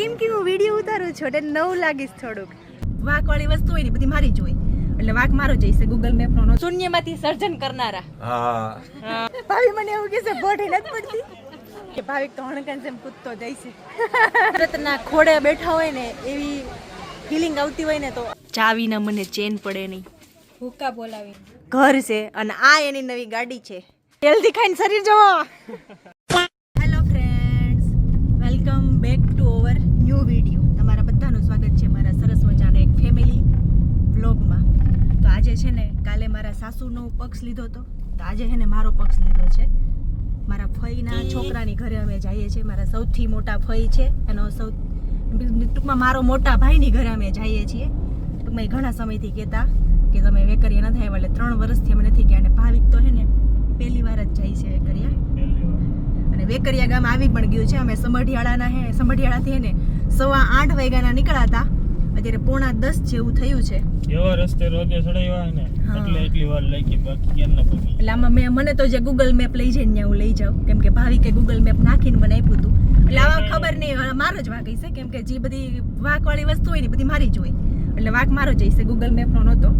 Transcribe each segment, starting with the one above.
કેમ કે હું વીડિયો ઉતારું છું? એટલે નવું લાગીશ થોડુંક. વાંક વાળી વસ્તુ હોય ને બધી મારી જ હોય. એટલે વાક મારો જઈશે ગૂગલ મેપ નો શૂન્યમાંથી સર્જન કરનારા. હા. ભાભી મને એવું કહેશે બોઢી નથી પડતી કે ભાવિક તો હણકન જેમ કૂદતો જાય છે. કુદરતના ખોડે બેઠા હોય ને એવી ફિલિંગ આવતી હોય ને તો ચાવીના મને ચેન પડે નહીં. ભૂકા બોલાવી ઘર છે અને આ એની નવી ગાડી છે. હેલ્ધી ખાઈને શરીર જોવો. New video. તમારા બધાનું સ્વાગત છે મારા સરસ મજાના એક ફેમિલી વ્લોગમાં તો આજે છે ને કાલે મારા સાસુનો પક્ષ લીધો હતો. તો આજે છે ને મારો પક્ષ લીધો છે. મારા ફઈના છોકરાની ઘરે અમે જઈએ છીએ. મારા સૌથી મોટા ફઈ છે એનો સૌ ટૂંકમાં મારો મોટા ભાઈની ઘરે અમે જઈએ છીએ. ટૂંકમાં એ ઘણા સમયથી કહેતા કે તમે વેકરિયા ન થાય એટલે ત્રણ વર્ષથી અમે નથી ગયા અને ભાવિક તો હે ને પહેલી વાર જ જાય છે વેકરિયા. અને વેકરિયા ગામ આવી પણ ગયું છે. અમે સમઢિયાળાના હે સમઢિયાળાથી હે ને સવા આઠ વાગ્યાના નીકળ્યા હતા અત્યારે પોણા દસ જેવું થયું છે. એવા રસ્તે રોજે ચડાવ્યા ને એટલે એટલી વાર લાગી બાકી ક્યાં ના પગી. એટલે આમાં મેં મને તો જે ગૂગલ મેપ લઈ જઈને ત્યાં હું લઈ જાઉં. કેમ કે ભાવિકે ગૂગલ મેપ નાખીને મને આપ્યું હતું. એટલે આવા ખબર નહીં મારો જ વાક હશે. કેમ કે જે બધી વાંકવાળી વસ્તુ હોય ને બધી મારી જ હોય. એટલે વાંક મારો જ હશે ગૂગલ મેપનો નહોતો.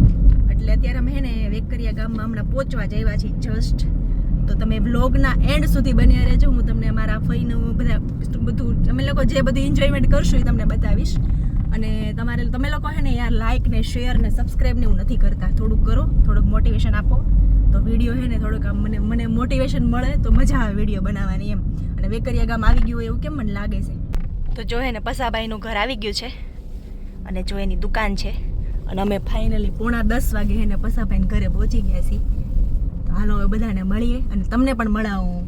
એટલે અત્યારે અમે હે ને વેકરિયા ગામમાં હમણાં પહોંચવા જઈવા છીએ જસ્ટ તો તમે વ્લોગના એન્ડ સુધી બન્યા રહેજો. હું તમને મારા ફઈનું બધા બધું, અમે લોકો જે બધું એન્જોયમેન્ટ કરશું એ તમને બતાવીશ. અને તમારે, તમે લોકો હે ને યાર લાઇક ને શેર ને સબસ્ક્રાઈબ ને એવું નથી કરતા. થોડુંક કરો, થોડુંક મોટિવેશન આપો. તો વીડિયો હે ને થોડુંક આમ મને મને મોટિવેશન મળે તો મજા આવે વીડિયો બનાવવાની એમ. અને વેકરિયા ગામ આવી ગયું એવું કેમ મને લાગે છે? તો જો હે ને પસાબાઈનું ઘર આવી ગયું છે. અને જો એની દુકાન છે. અને અમે ફાઇનલી પોણા દસ વાગે એને પસાભાઈને ઘરે પહોંચી ગયા છીએ. તો હાલો હવે બધાને મળીએ અને તમને પણ મળાવું.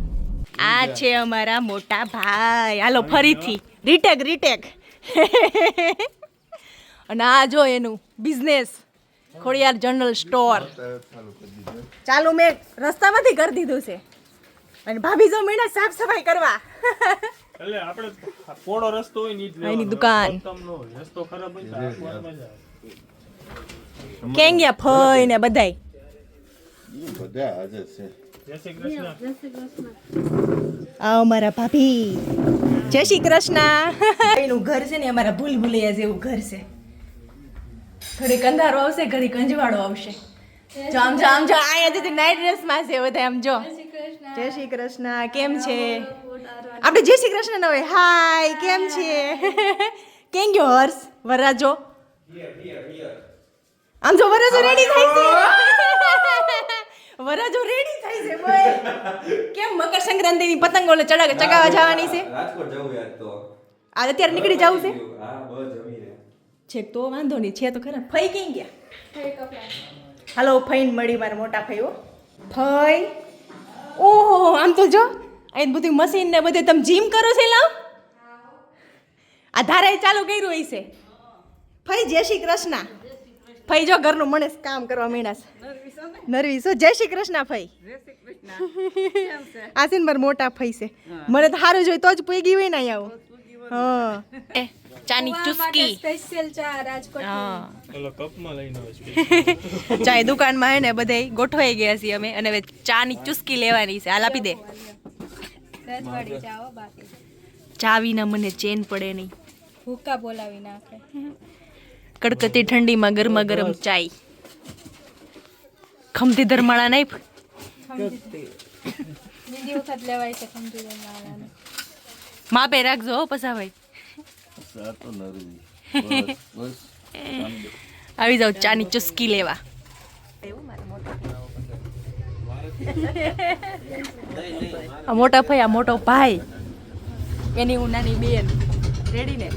આ છે અમારા મોટા ભાઈ. હાલો ફરીથી. Retake retake. અને આ જો એનું બિઝનેસ ખોડિયાર જનરલ સ્ટોર ચાલુ મેં રસ્તામાંથી કરી દીધું છે. અને ભાભી જો મહિના સાફ સફાઈ કરવા. એટલે આપણે પોળો રસ્તો હોયની જ એની દુકાન. રસ્તો ખરાબ હોય તો આખું મજા આવે. કેમ ગયા ફઈ ને બધાય. બધા હાજર છે. જય શ્રી કૃષ્ણ. આ અમારા ભાભી. જય શ્રી કૃષ્ણ. એનું ઘર છે ને અમારા ભૂલ ભૂલૈયા જેવું ઘર છે. ઘડીક અંધારો આવશે ઘડીક અંજવાળો આવશે. જો આમ જો આમ જો અહીંયા જતી નાઇટ ડ્રેસમાં છે બધા આમ જો. જય શ્રી કૃષ્ણ. કેમ છે? આપણે જય શ્રી કૃષ્ણ ન હોય. હાય કેમ છે? કેમ ગયો હર્ષ? વરાજો આમ જો વરાજો રેડી થાય છે. વરાજો રેડી થાય છે બોય. કેમ મકર સંક્રાંતિની પતંગો ઓલે ચડાવે ચગાવવા જવાની છે? રાજકોટ જવું યાર તો. આ અત્યારે નીકળી જવું છે? હા બસ જમી રે છેક તો વાંધો નહીં છે તો ખરા. ફઈ ક્યાં ગયા? હાલો ફઈન મળી મારા મોટા ફઈ હો ફઈ? ઓહો આમ તો જો. અહીં બધું મશીન ને બધું તમે જીમ કરો છો લાવ આ ધારાએ ચાલુ કર્યું હશે. ફઈ જય શ્રી કૃષ્ણ. ફઈ જો ઘરનું મને કામ કરવા મીણા છે નરવી છો? જય શ્રી કૃષ્ણ ફઈ આસીન છે મોટા ફઈ છે. મને તો સારું જોઈ તો જ પૂગી હોય ને અહીંયા આવું. ચાની ચુસ્કી. સ્પેશિયલ ચા રાજકોટ હા. ઓલો કપમાં લઈને આવે ચાય દુકાનમાં હે ને બધાય ગોઠવાઈ ગયા છીએ અમે અને હવે ચાની ચુસ્કી લેવાની છે. હાલ આપી દે. ચા વિના મને ચેન પડે નહીં. ભૂકા બોલાવી નાખે. કડકતી ઠંડીમાં ગરમા ગરમ ચાય ખમતી ધરમાળા નહીં બીજી વખત લેવાય છે ખંભી મારાને માપે રાખજો હો પસા ભાઈ આ તો નરવી બસ બસ આવી જાવ ચાની ચુસ્કી લેવા આ મોટા ભાઈ આ મોટો ભાઈ એની હું નાની બેન રેડી ને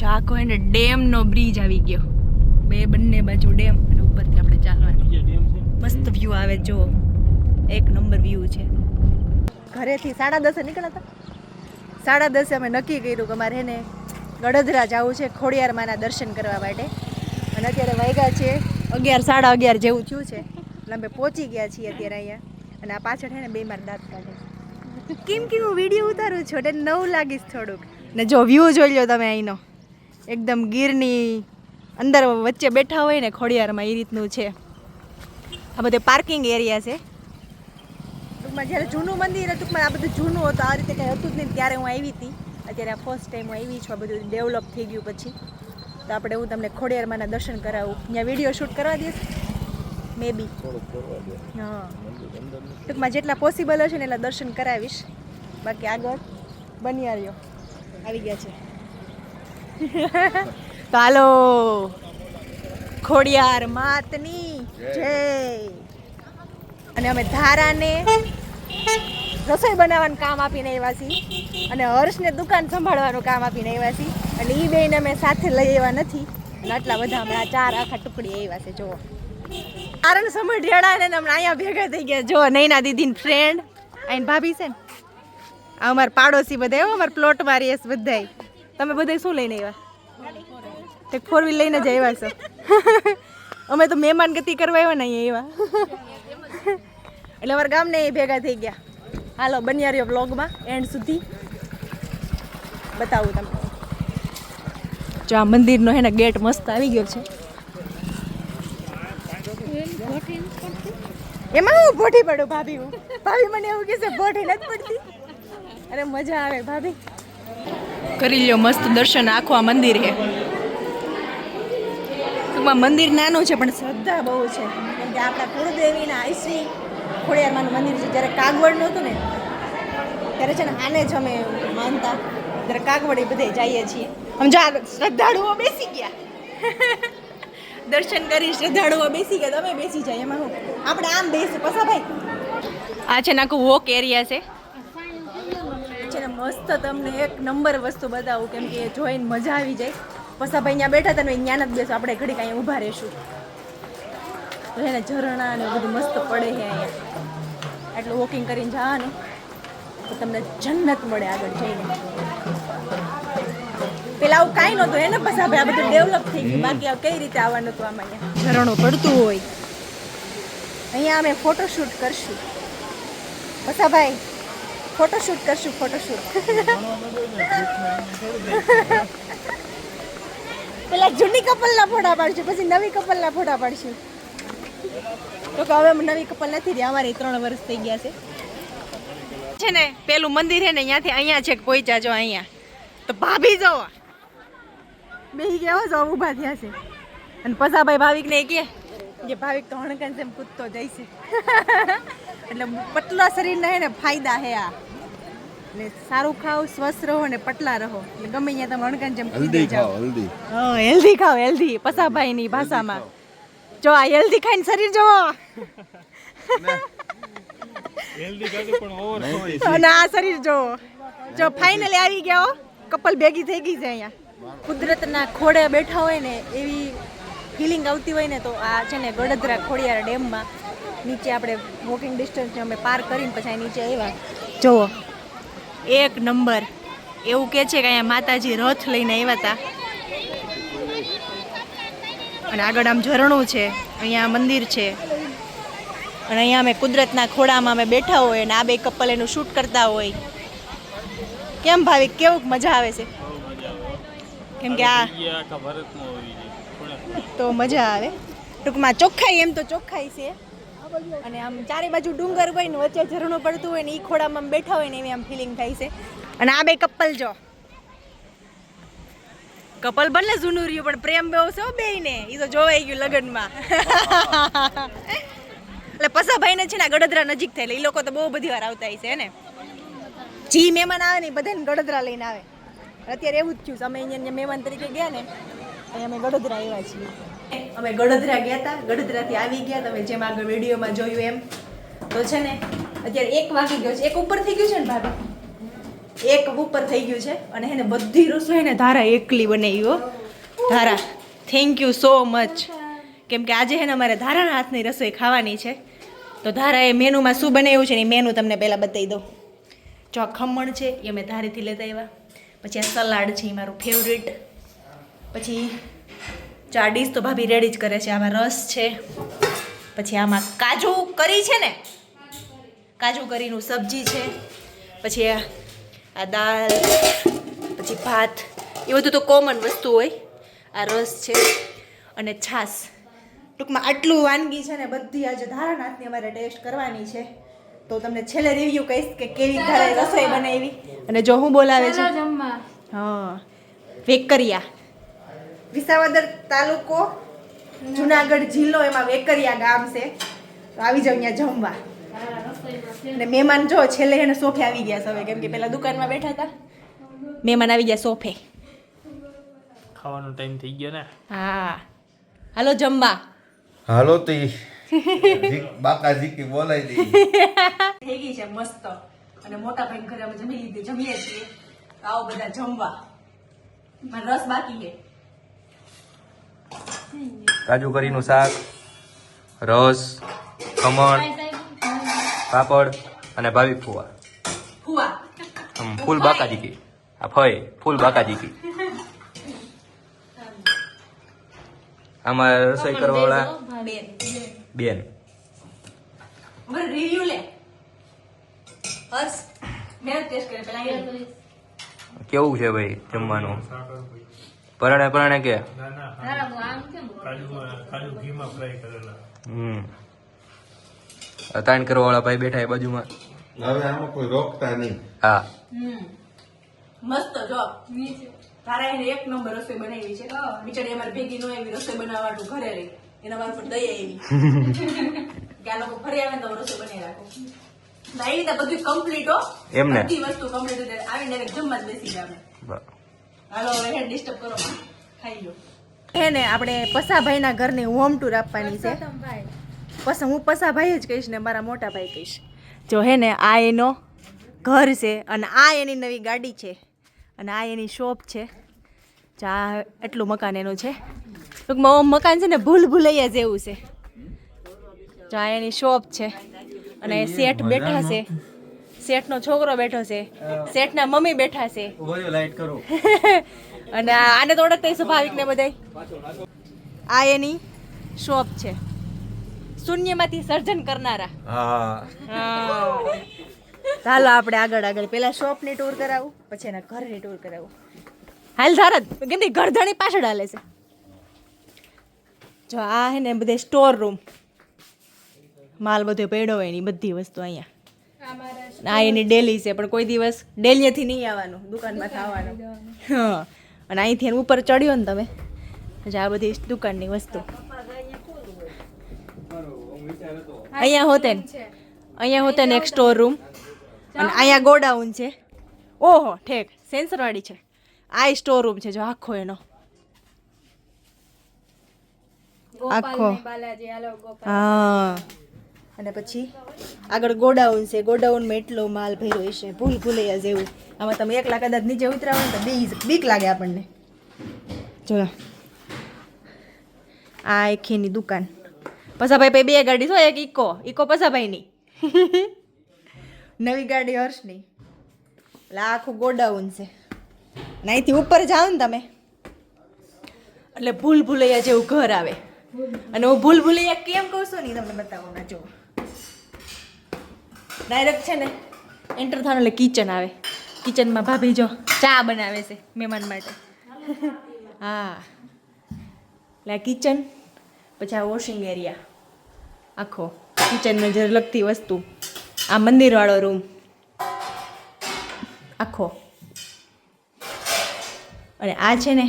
ચાકો એને ડેમ નો બ્રિજ આવી ગયો. બે બંને બાજુ ડેમ અને ઉપરથી આપણે ચાલવાનું. બીજા ડેમ છે. મસ્ત વ્યૂ આવે જો. એક નંબર વ્યૂ છે. ઘરેથી સાડા દસે નીકળ્યા હતા. સાડા દસે અમે નક્કી કર્યું કે અમારે એને ગડધરા જવું છે ખોડિયાર માના દર્શન કરવા માટે. અને અત્યારે વાગ્યા છે. અગિયાર સાડા અગિયાર જેવું થયું છે. એટલે અમે પહોંચી ગયા છીએ અત્યારે અહીંયા. અને આ પાછળ છે ને બે માર દાંત કાઢે. કેમ કે હું વીડિયો ઉતારું છું? એટલે નવું લાગીશ થોડુંક. ને જો વ્યૂ જોઈ લો તમે અહીંનો. એકદમ ગીરની અંદર વચ્ચે બેઠા હોય ને ખોડિયારમાં એ રીતનું છે. આ બધે પાર્કિંગ એરિયા છે. ટૂંકમાં જ્યારે જૂનું મંદિર ટૂંકમાં આ બધું જૂનું હતું, આ રીતે કંઈ હતું જ નહીં. ત્યારે હું આવી હતી. અત્યારે આ ફર્સ્ટ ટાઈમ હું આવી છું, આ બધું ડેવલપ થઈ ગયું પછી. તો આપણે હું તમને ખોડિયારમાંના દર્શન કરાવું. ત્યાં વીડિયો શૂટ કરવા દઈશ. મે બી હા. ટૂંકમાં જેટલા પોસિબલ હશે ને એટલા દર્શન કરાવીશ. બાકી આગળ બની આવ્યો આવી ગયા છે. હાલો. ખોડિયાર માતની જય. અને અમે ધારાને રસોઈ બનાવવાનું કામ આપીને આવ્યા છીએ. અને હર્ષને દુકાન સંભાળવાનું કામ આપીને આવ્યા છીએ. એટલે એ બેને અમે સાથે લઈ આવ્યા નથી. અને આટલા બધા હમણાં ચાર આખા ટુકડી આવ્યા છે જુઓ. આરણ સમઢિયાળા ને હમણાં અહીંયા ભેગા થઈ ગયા. જો નૈના દીદીની ફ્રેન્ડ આઈન ભાભી છે ને? અમારા પાડોશી બધા અમારા પ્લોટમાં રહીએ બધાય. તમે બધા શું લઈને આવ્યા? એક ફોર વ્હીલ લઈને જ આવ્યા છો. અમે તો મહેમાન ગતિ કરવા આવ્યા ને અહીંયા આવ્યા. એટલે અમારા ગામને ભેગા થઈ ગયા. હાલો, બન્યા રહ્યો બ્લોગમાં એન્ડ સુધી. બતાવું તમને. જો આ મંદિરનો હે ને ગેટ મસ્ત આવી ગયો છે. એમાં હું ભોઠી પડું, ભાભી હું? ભાભી મને એવું કહે છે ભોઠી નથી પડતી. અરે મજા આવે, ભાભી. કરી લ્યો મસ્ત દર્શન આખું આ મંદિર છે ટૂંકમાં મંદિર નાનું છે, પણ શ્રદ્ધા બહુ છે. કેમ કે આપણા કુળદેવીના આઈશ્રી ખોડિયારમાંનું મંદિર છે. જ્યારે કાગવડ નહોતું ને, ત્યારે છે ને આને જ અમે માનતા. ત્યારે કાગવડ એ બધે જઈએ છીએ. આમ શ્રદ્ધાળુઓ બેસી ગયા. દર્શન કરી શ્રદ્ધાળુઓ બેસી ગયા. તમે બેસી જાય એમાં આપણે આમ બેસી પસા ભાઈ આ છે ને આખું વોક એરિયા છે. મસ્ત તમને એક નંબર વસ્તુ બતાવું કેમ કે જોઈને મજા આવી જાય. પસા ભાઈ અહીંયા બેઠા હતા ને ત્યાં જ બેસો આપણે ઘડીક અહીંયા ઊભા રહેશું. એને ઝરણા ને બધું મસ્ત પડે છે અહીંયા. એટલું વોકિંગ કરીને જવાનું. તો તમને જન્નત મળે આગળ જઈને. પેલા આવું કાંઈ નહોતું એને પછી આપણે આ બધું ડેવલપ થઈ ગયું. બાકી કઈ રીતે આવવાનું હતું આમાં અહીંયા? ઝરણું પડતું હોય. અહીંયા અમે ફોટોશૂટ કરશું. ભાઈ ફોટોશૂટ કરશું, ફોટોશૂટ. પેલા જૂની કપલના ફોટા પાડશું, પછી નવી કપલના ફોટા પાડશું. તો કે હવે નવી કપલ નથી રહી અમારે ત્રણ વર્ષ થઈ ગયા છે. છે ને, પેલું મંદિર છે ને અહીંયાથી અહીંયા છે પહોંચ્યા જો અહીંયા? તો ભાભી જો. બેહી ગયા જો ઊભા થયા છે. અને પસાભાઈ ભાવિકને કે કે ભાવિક તો હણકન જેમ કૂદતો જાય છે. એટલે પતલા શરીરના હે ને, ફાયદા હે આ. એટલે સારું ખાઓ સ્વસ્થ રહો અને પટલા રહો. એટલે ગમે ત્યાં તમે અણગન જેમ હલ્દી જાઓ. ખાઓ હલ્દી હા હેલ્ધી ખાઓ હેલ્ધી પસાભાઈની ભાષામાં. જો આ હેલ્ધી ખાઈને શરીર જોવો હેલ્ધી ખાધું પણ ઓવર અને આ શરીર જોવો જો ફાઇનલી આવી ગયા હો. કપલ ભેગી થઈ ગઈ છે અહીંયા. કુદરતના ખોડે બેઠા હોય ને એવી ફિલિંગ આવતી હોય ને તો આ છે ને ગડદરા ખોડિયાર ડેમમાં નીચે આપણે વોકિંગ ડિસ્ટન્સ અમે પાર કરીને પછી નીચે આવ્યા. જુઓ. એક નંબર. એવું કે છે કે અહીંયા માતાજી રથ લઈને આવ્યા હતા. અને આગળ આમ ઝરણું છે અહીંયા મંદિર છે. અને અહીંયા અમે કુદરતના ખોડામાં અમે બેઠા હોય અને આ બે કપલ એનું શૂટ કરતા હોય. કેમ ભાવિક કેવું મજા આવે છે? કેમ કે આ તો મજા આવે. ટૂંકમાં ચોખ્ખાઈ એમ તો ચોખ્ખાઈ છે. અને આમ ચારે બાજુ ડુંગર હોય ને વચ્ચે ઝરણું પડતું હોય ને એ ખોડામાં બેઠા હોય ને એવી આમ ફિલિંગ થાય છે. અને આ બે કપલ જો. કપલ ભલે જૂનું રહ્યું, પણ પ્રેમ બહુ છે બે ને એ તો જોવાઈ ગયું લગ્નમાં. એટલે પસાભાઈને છે ને ગડદરા નજીક થાય એ લોકો તો બહુ બધી વાર આવતા છે ને? જી મહેમાન આવે ને બધા બધાને ગડોદરા લઈને આવે. અત્યારે એવું જ થયું અમે અહીંયા મહેમાન તરીકે ગયા ને અમે ગડોદરા આવ્યા છીએ. અમે ગડોદરા ગયા હતા ગડોદરાથી આવી ગયા તમે જેમ આગળ વિડીયોમાં જોયું એમ. તો છે ને, અત્યારે એક વાગી ગયો છે. એક ઉપર થઈ ગયું છે ને ભાભી? એક ઉપર થઈ ગયું છે. અને એને બધી રસોઈ ને ધારા એકલી બનાવી હો. ધારા થેન્ક યુ સો મચ કેમ કે આજે છે ને અમારે ધારાના હાથની રસોઈ ખાવાની છે. તો ધારાએ મેનુમાં શું બનાવ્યું છે ને એ મેનુ તમને પહેલાં બતાવી દઉં. જો ખમણ છે, એ અમે ધારેથી લેતા આવ્યા. પછી આ સલાડ છે, એ મારું ફેવરેટ પછી આ ડીશ તો ભાભી રેડી જ કરે છે. આમાં રસ છે. પછી આમાં કાજુ કરી છે ને? કાજુ કરીનું સબ્જી છે. પછી આ દાળ પછી ભાત એ બધું તો કોમન વસ્તુ હોય. આ રસ છે. અને છાશ. ટૂંકમાં આટલું વાનગી છે ને બધી આજે ધારાનાથની અમારે ટેસ્ટ કરવાની છે. તો તમને છેલ્લે રિવ્યુ કહીશ કે કેવી ઘરે રસોઈ બનાવી. અને જો હું બોલાવે છે. હા. વેકરિયા. વિસાવદર તાલુકો જુનાગઢ જિલ્લો એમાં વેકરિયા ગામ છે. તો આવી જાવ અહીંયા જમવા. અને મહેમાન જો છેલ્લે એને સોફે આવી ગયા છે હવે કેમ કે પેલા દુકાનમાં બેઠા હતા. મહેમાન આવી ગયા સોફે. ખાવાનો ટાઈમ થઈ ગયો ને. હા. હાલો જમવા. હાલો તી. બાકાજી કે બોલાઈ દે થઈ ગઈ છે મસ્ત. અને મોટા ભાઈ ઘરે અમે જમી લીધી જમીએ છીએ. તો આવો બધા જમવા. મારે રસ બાકી છે. કાજુ કરીનું શાક રસ ખમણ પાપડ અને ભાવિક ફુવા. ફુવા. ફૂલ બાકાજી કી આ ફય ફૂલ બાકાજી કી આમાં રસોઈ કરવાવાળા બેન. બેન. રિવ્યુ લે. હર્ષ મેં ટેસ્ટ કર્યો પેલા કેવું છે ભાઈ જમવાનું? પરાણે પરાણે કે? ના ના કાજુ કાજુ ઘીમાં ફ્રાય કરેલા હમ. તાણ કરવા વાળા ભાઈ બેઠા એ બાજુમાં. હવે આમાં કોઈ રોકતા નહીં. હા. મસ્ત જો તારા એને એક નંબર રસોઈ બનાવી છે. બિચારી અમારે ભેગી નો એવી રસોઈ બનાવવાનું ઘરે રહી. એના મારફત દયા એવી કે આ લોકો ફરી આવે તો રસોઈ બનાવી રાખો. તો આવી રીતે બધું કમ્પ્લીટ હો. એમને? બધી વસ્તુ કમ્પ્લીટ આવીને જમવા જ બેસી બ- હાલો હવે હેડ ડિસ્ટર્બ કરો. ખાઈ લો હે ને આપણે પસાભાઈના ઘરની હોમ ટૂર આપવાની છે. ભાઈ હું પસાભાઈ જ કહીશ ને મારા મોટા ભાઈ કહીશ. જો હે ને આ એનો ઘર છે અને આ એની નવી ગાડી છે અને આ એની શોપ છે. જો એટલું મકાન એનું છે. ટૂંકમાં ઓમ મકાન છે ને ભૂલ ભૂલૈયા જેવું છે. જો એની શોપ છે અને શેઠ બેઠા છે. શેઠનો છોકરો બેઠો છે. શેઠના મમ્મી બેઠા છે. લાઈટ કરો. અને આને તો ઓળખતા સ્વાભાવિક ને બધાય. આ એની શોપ છે. શૂન્યમાંથી સર્જન કરનારા. ચાલો આપણે આગળ આગળ. પેલા શોપની ટૂર કરાવું પછી એના ઘરની ટૂર કરાવું. હાલ ધારત કેમ ગરધણી પાછળ હાલે છે. જો આ હે ને બધે સ્ટોર રૂમ માલ બધો પડ્યો હોય એની બધી વસ્તુ અહીંયા. આ એની ડેલી છે પણ કોઈ દિવસ ડેલીએથી નહીં આવવાનું દુકાનમાં થવાનું હા અને અહીંથી ઉપર ચડ્યો ને તમે. પછી આ બધી દુકાનની વસ્તુ. અહીંયા હોતે ને. અહીંયા હોતે ને એક સ્ટોર રૂમ અને અહીંયા ગોડાઉન છે. ઓહો ઠેક સેન્સરવાળી છે. આ સ્ટોર રૂમ છે જો આખો એનો. આખો. હા. અને પછી આગળ ગોડાઉન છે. ગોડાઉનમાં એટલો માલ ભર્યો છે ભૂલ ભૂલૈયા જેવું. આમાં તમે એકલા કદાચ નીચે ઉતરાવો ને તો બી બીક લાગે આપણને. જો આ એખીની દુકાન. પસાભાઈ ભાઈ બે ગાડી છો, એક ઇકો ઇકો પસાભાઈની. નવી ગાડી હર્ષની. એટલે આખું ગોડાઉન છે. અહીંથી ઉપર જાઓ ને તમે. એટલે ભૂલ ભૂલૈયા જેવું ઘર આવે. અને હું ભૂલ ભૂલૈયા કેમ કહું છું ને તમને બતાવો ના જો ડાયરેક્ટ છે ને એન્ટર થવાનું એટલે કિચન આવે. કિચનમાં ભાભી જો ચા બનાવે છે મહેમાન માટે. હા. એટલે આ કિચન પછી આ વોશિંગ એરિયા આખો કિચનમાં જે લગતી વસ્તુ. આ મંદિરવાળો રૂમ આખો. અને આ છે ને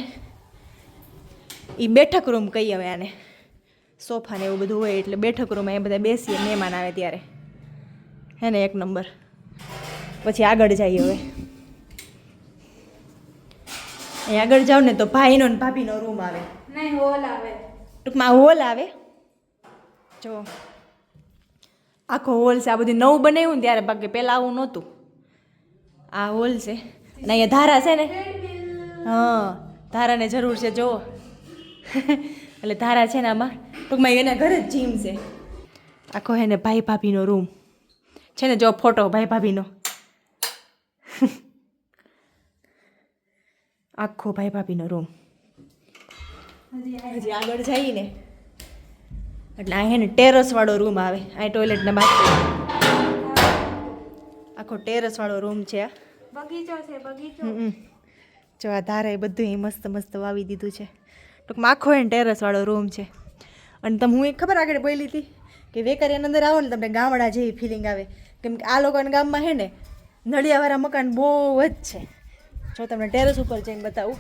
એ બેઠક રૂમ કહીએ અમે આને. સોફા ને એવું બધું હોય એટલે બેઠક રૂમ એ બધા બેસીએ, મહેમાન આવે ત્યારે. હે ને એક નંબર. પછી આગળ જઈએ હવે. અહીં આગળ જાવ ને તો ભાઈનો ને ભાભીનો રૂમ આવે. નહીં હોલ આવે. ટૂંકમાં હોલ આવે. જો. આખો હોલ છે આ બધું નવું બનાવ્યું ને ત્યારે બાકી પહેલાં આવું નહોતું. આ હોલ છે. અને અહીંયા ધારા છે ને? હા ધારાને જરૂર છે જો એટલે ધારા છે ને આમાં. ટૂંકમાં એના ઘરે જ જીમ છે. આખો હે ને ભાઈ ભાભીનો રૂમ છે ને જો ફોટો ભાઈ ભાભીનો. આખો ભાઈ ભાભીનો રૂમ હજી આગળ જઈએ ને એટલે આ હે ટેરસવાળો રૂમ આવે. આ ટોયલેટ ને બાથરૂમ આખો ટેરસવાળો રૂમ છે આ. બગીચો છે બગીચો. જો આ ધારે બધું મસ્ત મસ્ત વાવી દીધું છે. ટૂંકમાં આખો એને ટેરસવાળો રૂમ છે. અને તમે હું એક ખબર આગળ બોલી હતી કે વેકરિયાની અંદર આવો ને તમને ગામડા જેવી ફિલિંગ આવે. કેમ કે આ લોકોના ગામમાં હે ને નળિયાવાળા મકાન બહુ જ છે. જો તમને ટેરેસ ઉપર જઈને બતાવું.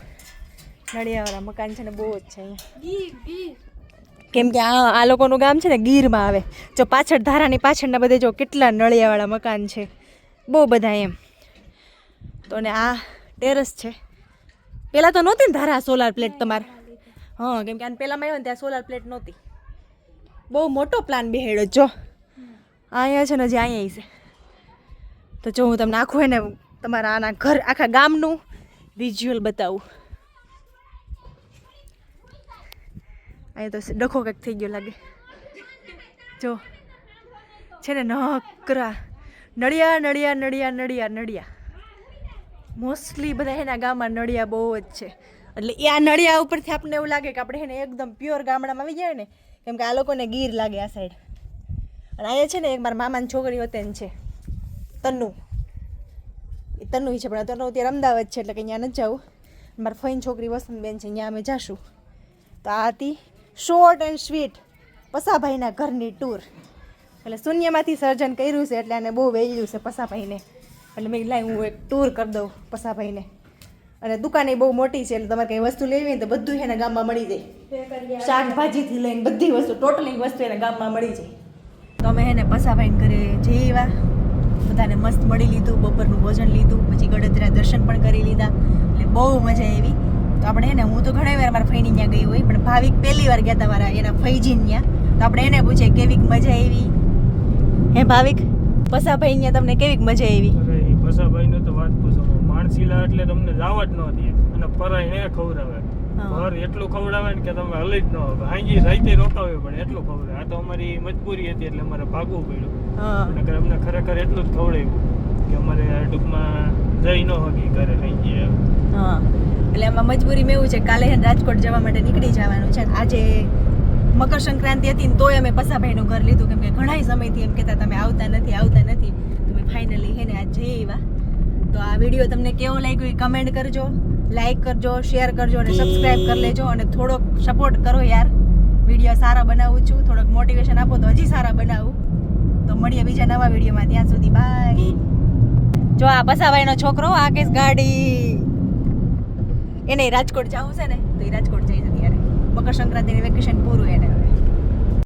નળિયાવાળા મકાન છે ને બહુ જ છે અહીંયા. કેમ કે આ આ લોકોનું ગામ છે ને ગીરમાં આવે. જો પાછળ ધારાની પાછળના બધે જો કેટલા નળિયાવાળા મકાન છે. બહુ બધા એમ. તો ને આ ટેરેસ છે. પહેલાં તો નહોતી ને ધારા સોલાર પ્લેટ તમારે. હા કેમ કે આને પહેલાંમાં આવ્યો ને ત્યાં સોલાર પ્લેટ નહોતી. બહુ મોટો પ્લાન બેહેડ્યો જો અહીંયા છે ને જે અહીંયા છે. તો જો હું તમને આખું એને તમારા આના ઘર, આખા ગામનું વિઝ્યુઅલ બતાવું. અહીંયા તો ડખો કંઈક થઈ ગયો લાગે. જો, છે ને નકરા. નડિયા નડિયા નડિયા નડિયા નડિયા. મોસ્ટલી બધા એના ગામમાં નડિયા બહુ જ છે. એટલે એ આ નડિયા ઉપરથી આપણને એવું લાગે કે આપણે એને એકદમ પ્યોર ગામડામાં આવી જાય ને કેમ કે આ લોકોને ગીર લાગે આ સાઈડ અને અહીંયા છે ને એક મારા મામાની છોકરી હોતે છે. તન્નુ. એ તન્નુ છે, પણ તન્નુ અત્યારે અમદાવાદ છે, એટલે કે અહીંયા નથી જવું. મારા ફઈન છોકરી વસંતબેન છે, અહીંયા અમે જાશું. તો આ હતી શોર્ટ એન્ડ સ્વીટ પસાભાઈના ઘરની ટૂર એટલે શૂન્યમાંથી સર્જન કર્યું છે, એટલે આને બહુ વેલ્યુ છે પસાભાઈને. એટલે મેં લાઈ હું એક ટૂર કરી દઉં પસાભાઈને. અને દુકાન બહુ મોટી છે, એટલે તમારે કંઈ વસ્તુ લેવી હોય તો બધું એના ગામમાં મળી જાય. શાકભાજીથી લઈને બધી વસ્તુ ટોટલી વસ્તુ એને ગામમાં મળી જાય. તો અમે એને પસાભાઈને ઘરે જઈ બધાને મસ્ત મળી લીધું બપોરનું ભોજન લીધું પછી ગડોદરા દર્શન પણ કરી લીધા. એટલે બહુ મજા આવી. તો આપણે એને હું તો ઘણા વાર મારા ફઈની ત્યાં ગઈ હોય પણ ભાવિક પહેલી વાર ગયા તમારા મારા એના ફૈજી ત્યાં તો આપણે એને પૂછીએ કેવીક મજા આવી. હે ભાવિક પસાભાઈ ત્યાં તમને કેવીક મજા આવી? પસાભાઈ તો વાત પૂછો. માણસીલા એટલે તમને જાવ જ ન દે અને પરાય ને ખવડાવે. ઘર એટલું ખવડાવે ને કે તમે હલી જ ન હવે આંગી રાઈતે રોકાવે પણ એટલું ખવડાવે. આ તો અમારી મજબૂરી હતી એટલે અમારે ભાગવું પડ્યું. નકર અમને ખરેખર એટલું જ ખવડાવ્યું કે અમારે ટૂંકમાં જઈ ન હકી ઘરે લઈ ગયા એમ. એટલે આમાં મજબૂરીમાં એવું છે કાલે હે રાજકોટ જવા માટે નીકળી જવાનું છે આજે મકર સંક્રાંતિ હતી ને તોય અમે પસાભાઈનું ઘર લીધું કેમ કે ઘણા સમયથી એમ કહેતા તમે આવતા નથી આવતા નથી. તમે ફાઇનલી હે ને આજ જઈ આવ્યા. તો આ વીડિયો તમને કેવો લાગ્યો એ કમેન્ટ કરજો. લાઈક કરજો શેર કરજો અને સબસ્ક્રાઈબ કરી લેજો અને થોડોક સપોર્ટ કરો યાર. વીડિયો સારા બનાવું છું, થોડોક મોટિવેશન આપો તો હજી સારા બનાવું. તો મળીએ બીજા નવા વિડીયોમાં ત્યાં સુધી બાય જો આ બસાભાઈનો છોકરો, આકેશ ગાડી. એને રાજકોટ જવું છે ને, તો એ રાજકોટ જઈ છે ત્યારે. મકર સંક્રાંતિની વેકેશન પૂરું એને.